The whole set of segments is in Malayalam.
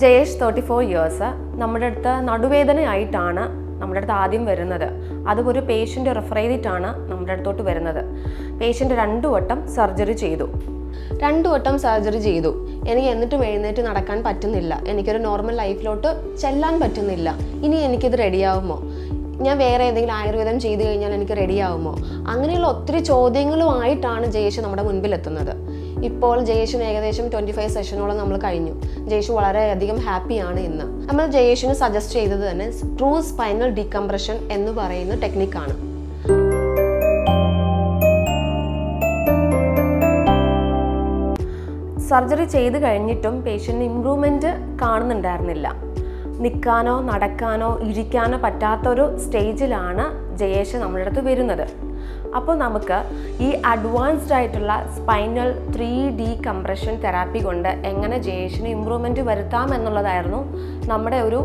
ജയേഷ് തേർട്ടി ഫോർ ഇയേഴ്സ് നമ്മുടെ അടുത്ത് നടുവേദനയായിട്ടാണ് നമ്മുടെ അടുത്ത് ആദ്യം വരുന്നത്. അതും ഒരു പേഷ്യന്റ് റെഫർ ചെയ്തിട്ടാണ് നമ്മുടെ അടുത്തോട്ട് വരുന്നത്. പേഷ്യന്റ് രണ്ടു വട്ടം സർജറി ചെയ്തു. രണ്ടു വട്ടം സർജറി ചെയ്തു. എനിക്ക് എന്നിട്ടും എഴുന്നേറ്റ് നടക്കാൻ പറ്റുന്നില്ല. എനിക്കൊരു നോർമൽ ലൈഫിലോട്ട് ചെല്ലാൻ പറ്റുന്നില്ല. ഇനി എനിക്കിത് റെഡിയാവുമോ ഞാൻ വേറെ ഏതെങ്കിലും ആയുർവേദം ചെയ്തു കഴിഞ്ഞാൽ എനിക്ക് റെഡിയാവുമോ അങ്ങനെയുള്ള ഒത്തിരി ചോദ്യങ്ങളുമായിട്ടാണ് ജയേഷ് നമ്മുടെ മുൻപിൽ എത്തുന്നത് ഇപ്പോൾ ജയേഷിന് ഏകദേശം ട്വന്റി ഫൈവ് സെഷനോളം നമ്മൾ കഴിഞ്ഞു. ജയേഷ് വളരെയധികം ഹാപ്പിയാണ് ഇന്ന്. നമ്മൾ ജയേഷിന് സജസ്റ്റ് ചെയ്തത് തന്നെ ട്രൂ സ്പൈനൽ ഡീകംപ്രഷൻ എന്ന് പറയുന്ന ടെക്നിക്കാണ് സർജറി ചെയ്ത് കഴിഞ്ഞിട്ടും പേഷ്യന്റ് ഇമ്പ്രൂവ്മെന്റ് കാണുന്നുണ്ടായിരുന്നില്ല. നിൽക്കാനോ നടക്കാനോ ഇരിക്കാനോ പറ്റാത്തൊരു സ്റ്റേജിലാണ് ജയേഷ് നമ്മളടുത്ത് വരുന്നത്. അപ്പോൾ നമുക്ക് ഈ അഡ്വാൻസ്ഡ് ആയിട്ടുള്ള spinal three D compression therapy കൊണ്ട് എങ്ങനെ ജയേഷിന് ഇമ്പ്രൂവ്മെന്റ് വരുത്താം എന്നുള്ളതായിരുന്നു നമ്മുടെ ഒരു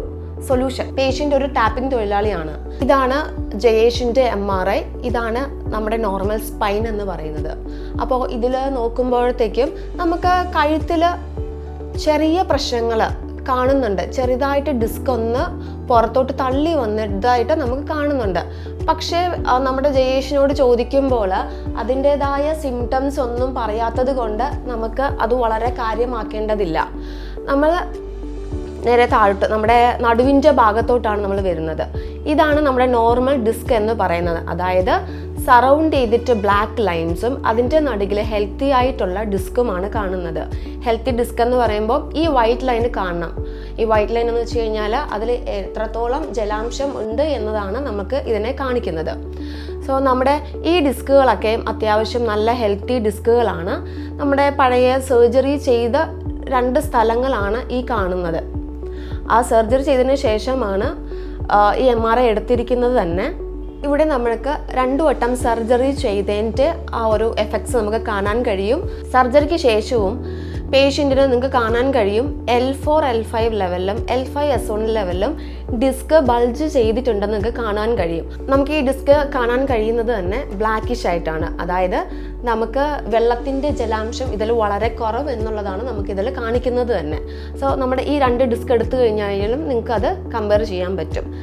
സൊല്യൂഷൻ പേഷ്യന്റ് ഒരു ടാപ്പിംഗ് തൊഴിലാളിയാണ്. ഇതാണ് ജയേഷിന്റെ എം ആർ ഐ ഇതാണ് നമ്മുടെ നോർമൽ സ്പൈൻ എന്ന് പറയുന്നത്. അപ്പോൾ ഇതിൽ നോക്കുമ്പോഴത്തേക്കും നമുക്ക് കഴുത്തിൽ ചെറിയ പ്രശ്നങ്ങൾ കാണുന്നുണ്ട്. ചെറുതായിട്ട് ഡിസ്ക് ഒന്ന് പുറത്തോട്ട് തള്ളി വന്നതായിട്ട് നമുക്ക് കാണുന്നുണ്ട്. പക്ഷേ നമ്മുടെ ജയേഷിനോട് ചോദിക്കുമ്പോൾ അതിന്റെതായ സിംറ്റംസ് ഒന്നും പറയാത്തത് കൊണ്ട് നമുക്ക് അത് വളരെ കാര്യമാക്കേണ്ടതില്ല. നമ്മൾ നേരെ താഴോട്ട് നമ്മുടെ നടുവിന്റെ ഭാഗത്തോട്ടാണ് നമ്മൾ വരുന്നത്. ഇതാണ് നമ്മുടെ നോർമൽ ഡിസ്ക് എന്ന് പറയുന്നത്. അതായത് സറൗണ്ട് ചെയ്തിട്ട് ബ്ലാക്ക് ലൈൻസും അതിന്റെ നടുകിൽ ഹെൽത്തി ആയിട്ടുള്ള ഡിസ്കുമാണ് കാണുന്നത്. ഹെൽത്തി ഡിസ്ക് എന്ന് പറയുമ്പോൾ ഈ വൈറ്റ് ലൈൻ കാണണം. ഈ വൈറ്റ് ലൈൻ എന്ന് വെച്ച് കഴിഞ്ഞാൽ അതിൽ എത്രത്തോളം ജലാംശം ഉണ്ട് എന്നതാണ് നമുക്ക് ഇതിനെ കാണിക്കുന്നത്. സോ നമ്മുടെ ഈ ഡിസ്കുകളൊക്കെ അത്യാവശ്യം നല്ല ഹെൽത്തി ഡിസ്കുകളാണ് നമ്മുടെ പഴയ സർജറി ചെയ്ത രണ്ട് സ്ഥലങ്ങളാണ് ഈ കാണുന്നത്. ആ സർജറി ചെയ്തതിന് ശേഷമാണ് ഈ എം ആർ ഐ എടുത്തിരിക്കുന്നത് തന്നെ. ഇവിടെ നമ്മൾക്ക് രണ്ടു വട്ടം സർജറി ചെയ്തതിന്റെ ആ ഒരു എഫക്ട്സ് നമുക്ക് കാണാൻ കഴിയും. സർജറിക്ക് ശേഷവും പേഷ്യന്റിന് നിങ്ങൾക്ക് കാണാൻ കഴിയും. എൽ ഫോർ എൽ ഫൈവ് ലെവലിലും എൽ ഫൈവ് എസ് വൺ ലെവലിലും ഡിസ്ക് ബൾജ് ചെയ്തിട്ടുണ്ടെന്ന് നിങ്ങൾക്ക് കാണാൻ കഴിയും. നമുക്ക് ഈ ഡിസ്ക് കാണാൻ കഴിയുന്നത് തന്നെ ബ്ലാക്കിഷ് ആയിട്ടാണ്. അതായത് നമുക്ക് വെള്ളത്തിന്റെ ജലാംശം ഇതിൽ വളരെ കുറവ് എന്നുള്ളതാണ് നമുക്ക് ഇതിൽ കാണിക്കുന്നത് തന്നെ. സോ നമ്മുടെ ഈ രണ്ട് ഡിസ്ക് എടുത്തു കഴിഞ്ഞാലും നിങ്ങൾക്ക് അത് കമ്പയർ ചെയ്യാൻ പറ്റും.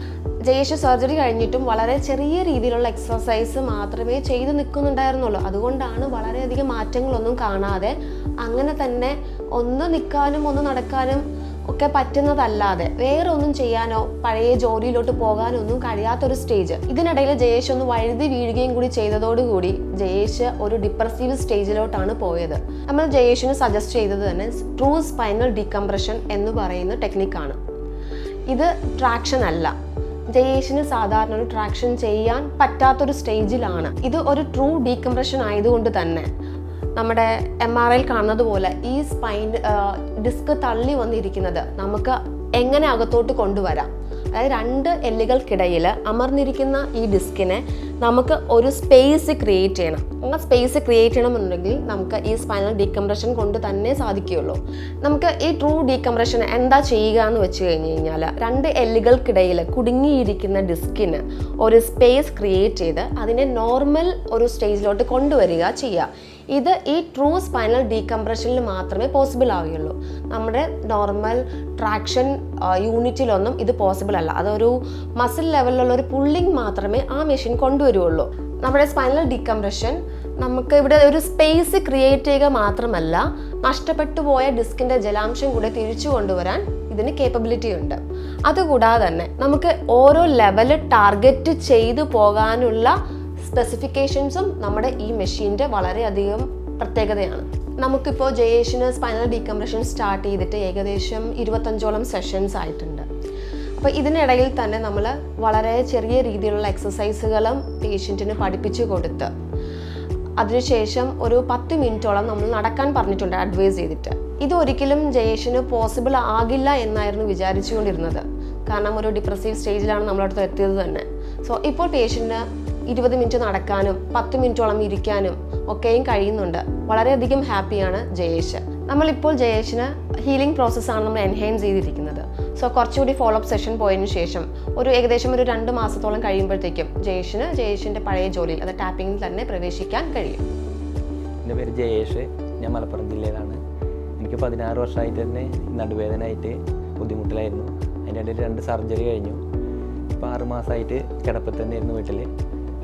ജയേഷ് സർജറി കഴിഞ്ഞിട്ടും വളരെ ചെറിയ രീതിയിലുള്ള എക്സസൈസ് മാത്രമേ ചെയ്തു നിൽക്കുന്നുണ്ടായിരുന്നുള്ളൂ. അതുകൊണ്ടാണ് വളരെയധികം മാറ്റങ്ങളൊന്നും കാണാതെ അങ്ങനെ തന്നെ ഒന്ന് നിൽക്കാനും ഒന്ന് നടക്കാനും ഒക്കെ പറ്റുന്നതല്ലാതെ വേറെ ഒന്നും ചെയ്യാനോ പഴയ ജോലിയിലോട്ട് പോകാനോ ഒന്നും കഴിയാത്തൊരു സ്റ്റേജ് ഇതിനിടയിൽ ജയേഷ് ഒന്ന് വഴുതി വീഴുകയും കൂടി ചെയ്തതോടുകൂടി ജയേഷ് ഒരു ഡിപ്രസീവ് സ്റ്റേജിലോട്ടാണ് പോയത്. നമ്മൾ ജയേഷിന് സജസ്റ്റ് ചെയ്തത് തന്നെ ട്രൂ സ്പൈനൽ ഡീകംപ്രഷൻ എന്ന് പറയുന്ന ടെക്നിക്കാണ് ഇത് ട്രാക്ഷൻ അല്ല. ജയേഷിന് സാധാരണ ഒരു ട്രാക്ഷൻ ചെയ്യാൻ പറ്റാത്തൊരു സ്റ്റേജിലാണ് ഇത് ഒരു ട്രൂ ഡീകംപ്രഷൻ ആയതുകൊണ്ട് തന്നെ. നമ്മുടെ എം ആർ ഐയിൽ കാണുന്നത് പോലെ ഈ സ്പൈൻ ഡിസ്ക് തള്ളി വന്നിരിക്കുന്നത് നമുക്ക് എങ്ങനെ അകത്തോട്ട് കൊണ്ടുവരാം? അതായത് രണ്ട് എല്ലുകൾക്കിടയിൽ അമർന്നിരിക്കുന്ന ഈ ഡിസ്കിനെ നമുക്ക് ഒരു സ്പേസ് ക്രിയേറ്റ് ചെയ്യണം. ആ സ്പേസ് ക്രിയേറ്റ് ചെയ്യണമെന്നുണ്ടെങ്കിൽ നമുക്ക് ഈ സ്പൈനൽ ഡീകംപ്രഷൻ കൊണ്ട് തന്നെ സാധിക്കുകയുള്ളൂ. നമുക്ക് ഈ ട്രൂ ഡീകംപ്രഷൻ എന്താ ചെയ്യുക എന്ന് വെച്ച് കഴിഞ്ഞ് കഴിഞ്ഞാൽ രണ്ട് എല്ലുകൾക്കിടയിൽ കുടുങ്ങിയിരിക്കുന്ന ഡിസ്കിന് ഒരു സ്പേസ് ക്രിയേറ്റ് ചെയ്ത് അതിനെ നോർമൽ ഒരു സ്റ്റേജിലോട്ട് കൊണ്ടുവരിക ചെയ്യുക. ഇത് ഈ ട്രൂ സ്പൈനൽ ഡീകംപ്രഷനിൽ മാത്രമേ പോസിബിൾ ആവുകയുള്ളൂ. നമ്മുടെ നോർമൽ ട്രാക്ഷൻ യൂണിറ്റിലൊന്നും ഇത് പോസിബിൾ അല്ല. അതൊരു മസിൽ ലെവലിലുള്ള ഒരു പുള്ളിങ് മാത്രമേ ആ മെഷീൻ കൊണ്ടുവരുള്ളൂ നമ്മുടെ സ്പൈനൽ ഡീകംപ്രഷൻ നമുക്ക് ഇവിടെ ഒരു സ്പേസ് ക്രിയേറ്റ് ചെയ്യുക മാത്രമല്ല നഷ്ടപ്പെട്ടു പോയ ഡിസ്കിന്റെ ജലാംശം കൂടെ തിരിച്ചു കൊണ്ടുവരാൻ ഇതിന് കേപ്പബിലിറ്റി ഉണ്ട്. അതുകൂടാതെ തന്നെ നമുക്ക് ഓരോ ലെവൽ ടാർഗറ്റ് ചെയ്തു പോകാനുള്ള സ്പെസിഫിക്കേഷൻസും നമ്മുടെ ഈ മെഷീന്റെ വളരെയധികം പ്രത്യേകതയാണ്. നമുക്കിപ്പോൾ ജയേഷിന് സ്പൈനൽ ഡീകംപ്രഷൻ സ്റ്റാർട്ട് ചെയ്തിട്ട് ഏകദേശം ഇരുപത്തഞ്ചോളം സെഷൻസ് ആയിട്ടുണ്ട്. അപ്പോൾ ഇതിനിടയിൽ തന്നെ നമ്മൾ വളരെ ചെറിയ രീതിയിലുള്ള എക്സസൈസുകളും പേഷ്യന്റിന് പഠിപ്പിച്ചു കൊടുത്ത് അതിനുശേഷം ഒരു പത്ത് മിനിറ്റോളം നമ്മൾ നടക്കാൻ പറഞ്ഞിട്ടുണ്ട് അഡ്വൈസ് ചെയ്തിട്ട്. ഇത് ഒരിക്കലും ജയേഷിന് പോസിബിൾ ആകില്ല എന്നായിരുന്നു വിചാരിച്ചുകൊണ്ടിരുന്നത്. കാരണം ഒരു ഡിപ്രസീവ് സ്റ്റേജിലാണ് നമ്മളടുത്ത് എത്തിയത് തന്നെ. സോ ഇപ്പോൾ പേഷ്യന്റിന് ഇരുപത് മിനിറ്റ് നടക്കാനും പത്ത് മിനിറ്റോളം ഇരിക്കാനും ഒക്കെയും കഴിയുന്നുണ്ട്. വളരെയധികം ഹാപ്പിയാണ് ജയേഷ്. നമ്മളിപ്പോൾ ജയേഷിന് ഹീലിംഗ് പ്രോസസ്സാണ് നമ്മൾ എൻഹാൻസ് ചെയ്തിരിക്കുന്നത്. സോ കുറച്ചുകൂടി ഫോളോ അപ്പ് സെഷൻ പോയതിനു ശേഷം ഒരു ഏകദേശം ഒരു രണ്ട് മാസത്തോളം കഴിയുമ്പോഴത്തേക്കും ജയേഷിന് ജയേഷിന്റെ പഴയ ജോലിയിൽ അത് ടാപ്പിങ്ങിൽ തന്നെ പ്രവേശിക്കാൻ കഴിയും. എന്റെ പേര് ജയേഷ്. ഞാൻ മലപ്പുറം ജില്ലയിലാണ്. എനിക്ക് പതിനാറ് വർഷമായിട്ട് തന്നെ നടുവേദനയായിട്ട് ബുദ്ധിമുട്ടിലായിരുന്നു. അതിന്റെ രണ്ട് സർജറി കഴിഞ്ഞു. ഇപ്പോൾ ആറ് മാസമായിട്ട് കിടപ്പിൽ തന്നെയായിരുന്നു വീട്ടിൽ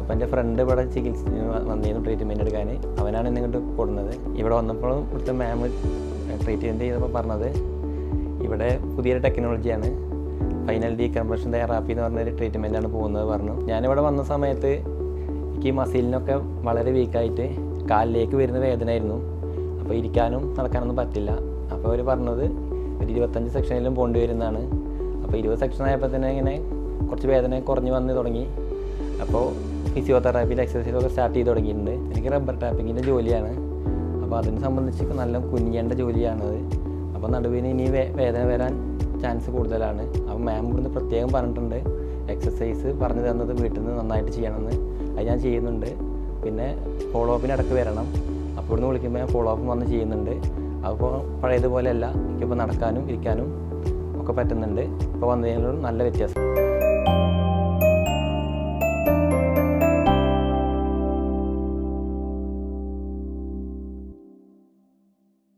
ഇപ്പം എന്റെ ഫ്രണ്ട് ഇവിടെ ചികിത്സ വന്നിരുന്നു ട്രീറ്റ്മെന്റ് എടുക്കാൻ അവനാണ് എന്നെ ഇങ്ങോട്ട് കൊടുക്കുന്നത് ഇവിടെ വന്നപ്പോഴും ഇവിടുത്തെ മാം ട്രീറ്റ്മെന്റ് ചെയ്തപ്പോൾ പറഞ്ഞത് ഇവിടെ പുതിയൊരു ടെക്നോളജിയാണ് ഫൈനൽ ഡീകംപ്രഷൻ തെറാപ്പി എന്ന് പറഞ്ഞൊരു ട്രീറ്റ്മെന്റാണ് പോകുന്നത് പറഞ്ഞു. ഞാനിവിടെ വന്ന സമയത്ത് എനിക്ക് മസിലിനൊക്കെ വളരെ വീക്കായിട്ട് കാലിലേക്ക് വരുന്ന വേദനയായിരുന്നു അപ്പോൾ ഇരിക്കാനും നടക്കാനൊന്നും പറ്റില്ല. അപ്പോൾ അവർ പറഞ്ഞത് ഒരു ഇരുപത്തഞ്ച് സെക്ഷനിലും പോകേണ്ടി വരുന്നതാണ്. അപ്പോൾ ഇരുപത് സെക്ഷൻ ആയപ്പോൾ തന്നെ ഇങ്ങനെ കുറച്ച് വേദന കുറഞ്ഞ് വന്ന് തുടങ്ങി. അപ്പോൾ ഫിസിയോതെറാപ്പിയിൽ എക്സസൈസൊക്കെ സ്റ്റാർട്ട് ചെയ്ത് തുടങ്ങിയിട്ടുണ്ട്. എനിക്ക് റബ്ബർ ടാപ്പിങ്ങിന്റെ ജോലിയാണ്. അപ്പോൾ അതിനെ സംബന്ധിച്ച് നല്ല കുനിയേണ്ട ജോലിയാണത് അപ്പോൾ നടുവിന് ഇനി വേദന വരാൻ ചാൻസ് കൂടുതലാണ്. അപ്പോൾ മാം ഇവിടുന്ന് പ്രത്യേകം പറഞ്ഞിട്ടുണ്ട്. എക്സസൈസ് പറഞ്ഞു തന്നത് വീട്ടിൽ നിന്ന് നന്നായിട്ട് ചെയ്യണമെന്ന്. അത് ഞാൻ ചെയ്യുന്നുണ്ട്. പിന്നെ ഫോളോ അപ്പിന് ഇടയ്ക്ക് വരണം. അപ്പോൾ ഇവിടുന്ന് വിളിക്കുമ്പോൾ ഞാൻ ഫോളോ അപ്പ് വന്ന് ചെയ്യുന്നുണ്ട്. അപ്പോൾ പഴയതുപോലെയല്ല. എനിക്കിപ്പോൾ നടക്കാനും ഇരിക്കാനും ഒക്കെ പറ്റുന്നുണ്ട്. ഇപ്പോൾ വന്നതിനുള്ള നല്ല വ്യത്യാസം.